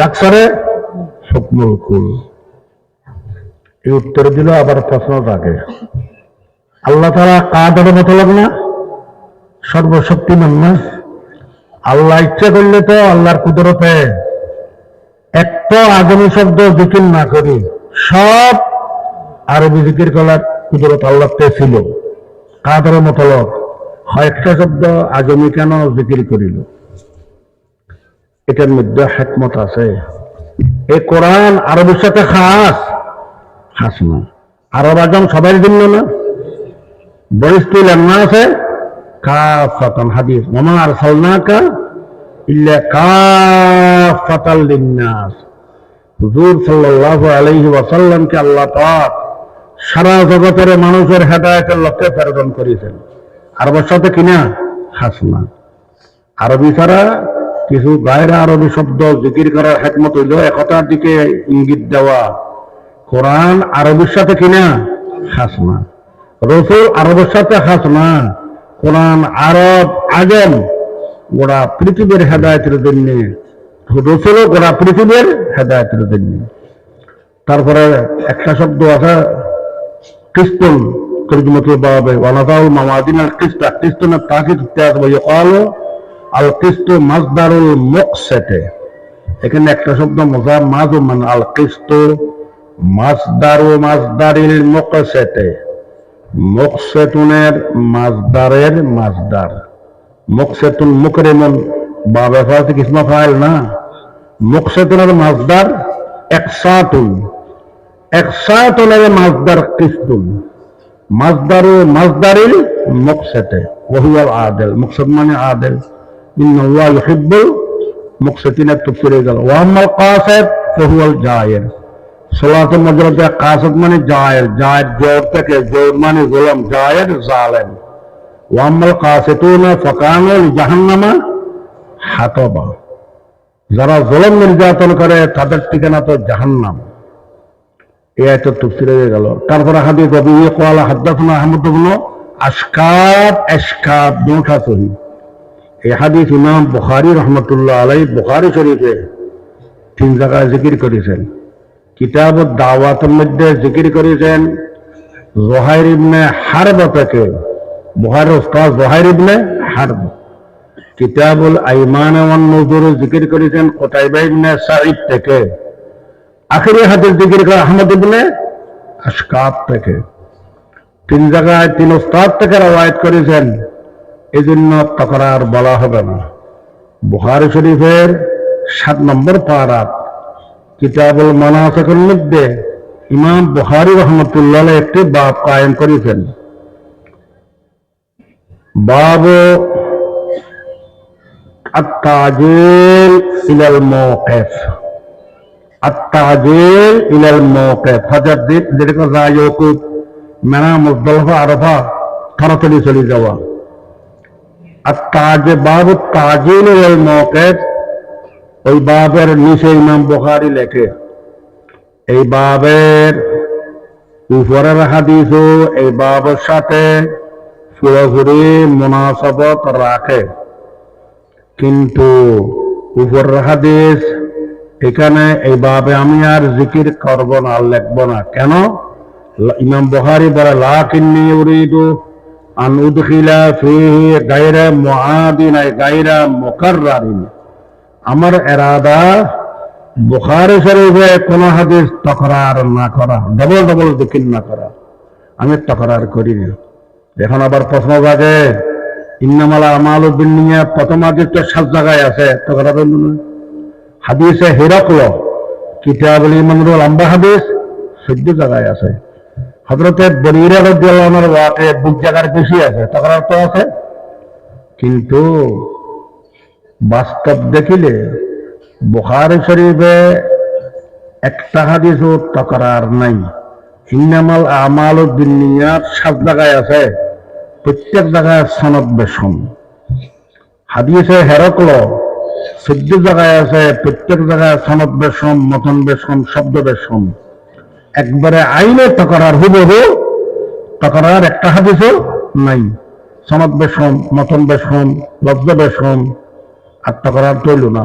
ফিলাক্সারে হুকমুল কুল। এই উত্তর দিল, আবার প্রশ্ন থাকে আল্লাহ তারা কাদের মতলব না? সর্বশক্তিমান না আল্লাহ ইচ্ছা করলে তো আল্লাহর কুদরতে একটা আগামী শব্দ জিকির না করি, সব আরবি জিকির করার কুদরত আল্লাহতে ছিল। কাদের মতলব হয় একটা শব্দ আগামী কেন জিকির করিল? এটার মধ্যে হেকমত আছে। এই কোরআন আরবের সাথে খাস? খাস না। আরব আজম সবাই জন্য না। আছে। হাদিস। সালনাকা ইল্লা লিন্নাস। হুজুর সাল্লাল্লাহু আলাইহি ওয়াসাল্লামকে আল্লাহ পাক সারা জগতের মানুষের হেদায়েতের লক্ষ্যে প্রেরণ করেছেন। আরবের সাথে কিনা? খাস না। আরবি ছাড়া কিছু গায়ের আরবি শব্দ জিকির করার হেকমত হইল একতার দিকে ইঙ্গিত দেওয়া। কোরআন আরবির সাথে কিনা? খাস না। রসুল আরবের সাথে খাস না। কোরআন আরব আজম গোড়া পৃথিবীর হেদায়তের জন্য, রসুলও গোড়া পৃথিবীর হেদায়তের জন্য। তারপরে একটা শব্দ আছে ক্রিস্টন তর্জমতুল বাবে ওয়ানাদাউল মামাদিনাল কিস্তা ক্রিস্টনের তাকিদ ইত্যাদ বই আলো আল কিস্ত মাজদারুল মুকসেটে এখানে একটা শব্দ মজা মাজ মানে আল কিস্ত মাজদারু মাজদারিল মুকসেটে মুকসেতুনের মাজদারের মাজদার মুকসেতুন মুকরেমন বা ব্যবহার থেকে ইসমা ফাইল না? মুকসেতুনের মাজদার একসাতুন। একসাতুনের মাজদার কিস্তুন। মাজদারু মাজদারিল মুকসেটে ওহুয়াল আদেল। মুকসেদ মানে আদেল। ইন্নাল্লাহ ইউহিব্বুল মুকসেতিনের তুফসিরে গেল। ওয়াম্মাল কাসেদ ফহুয়াল জায়ের। সলাত মজরতে কাসদ মানে জায়ের জায়ের জোর থেকে জোর মানে গোলাম জায়ের জালেম। ওয়াম্মাল কাসেতুনা ফাকানুল জাহান্নামা হাতবা। যারা জলম নির্যাতন করে, তাদের ঠিকানা তো জাহান্নাম। এই একটা তুফসিরে গেল। তারপরে হাদিস রবি কোয়ালা হাদ্দাসনা আহমদ আশকাব এশকাব দুটা সহি। এই হাদিস ইমাম বুখারী রহমতুল্লাহ আলাই বুখারী শরীফে তিন জায়গায় জিকির করেছেন। কিতাব দাওয়াতের মধ্যে জিকির করেছেন জোহাইর ইবনে হারব থেকে। বুখারীর উস্তাদ জোহাইর ইবনে হারব। কিতাবুল আইমান ওয়ান নজুর জিকির করেছেন কোতাইবা ইবনে সাঈদ থেকে। আখেরি হাদিস জিকির করে আহমদ ইবনে আশকাব থেকে। তিন জায়গায় তিন উস্তাদ থেকে রওয়ায়াত করেছেন এজন্য তখন আর বলা হবে না। বুহারি শরীফের সাত নম্বর পারাত কিতাবুল মানাফেকের মধ্যে ইমাম বুহারি রহমতুল্লাহ একটি বাপ কায়েম করেছেন। বাব আত্মাজেল ইলাল মৌকেফ আত্মাজেল ইলাল মৌকেফ হজরত যেটাকে রায় মেনা মুজদলফা আরফা থরাথরি চলে যাওয়া। আর তাজ বাবু তাজিল মৌকেত ওই বাবের নিচে ইমাম বুখারি লেখে, এই বাবের উপরের হাদিসও এই বাবের সাথে পুরোপুরি মুনাসবত রাখে। কিন্তু উপরের হাদিস, এখানে এই বাবে আমি আর জিকির করব না লিখব না। কেন? ইমাম বুখারি বলে, লাকিন্নি উরিদু আন উদখিলা ফিহি গায়রা মুআদিন গায়রা মুকাররারিন আমার এরাদা বুখারী শরীফে কোন হাদিস তকরার না করা ডবল ডবল জিকির না করা আমি তকরার করি না এখন আবার প্রশ্ন জাগে ইন্নামালা আমাল বিল্লিংয়ে প্রথম হাদিস তো সাত জায়গায় আছে তকরার হাদিসে হিরকল কিতাবুল ইমানুল লম্বা হাদিস চোদ্দ জায়গায় আছে হজরতে বরিরা রদ্দালের বুক জায়গার বেশি আছে আছে? কিন্তু বাস্তব দেখিলে বুখারি শরীফে একটা হাদিসও তকরার নাই। আমাল বিনিয়াত সাত জায়গায় আছে, প্রত্যেক জায়গায় সনদ বেশম হাদিসে হেরকল চোদ্দ জায়গায় আছে, প্রত্যেক জায়গায় সনদ বেশম মতন বেশম শব্দ বেশম একবারে আইনে তকরার হুবহু, তকরার একটা হাদিসও নাই। সনদ বেশম মতন বেশম লব্জ বেশম আর তকরার তৈল না।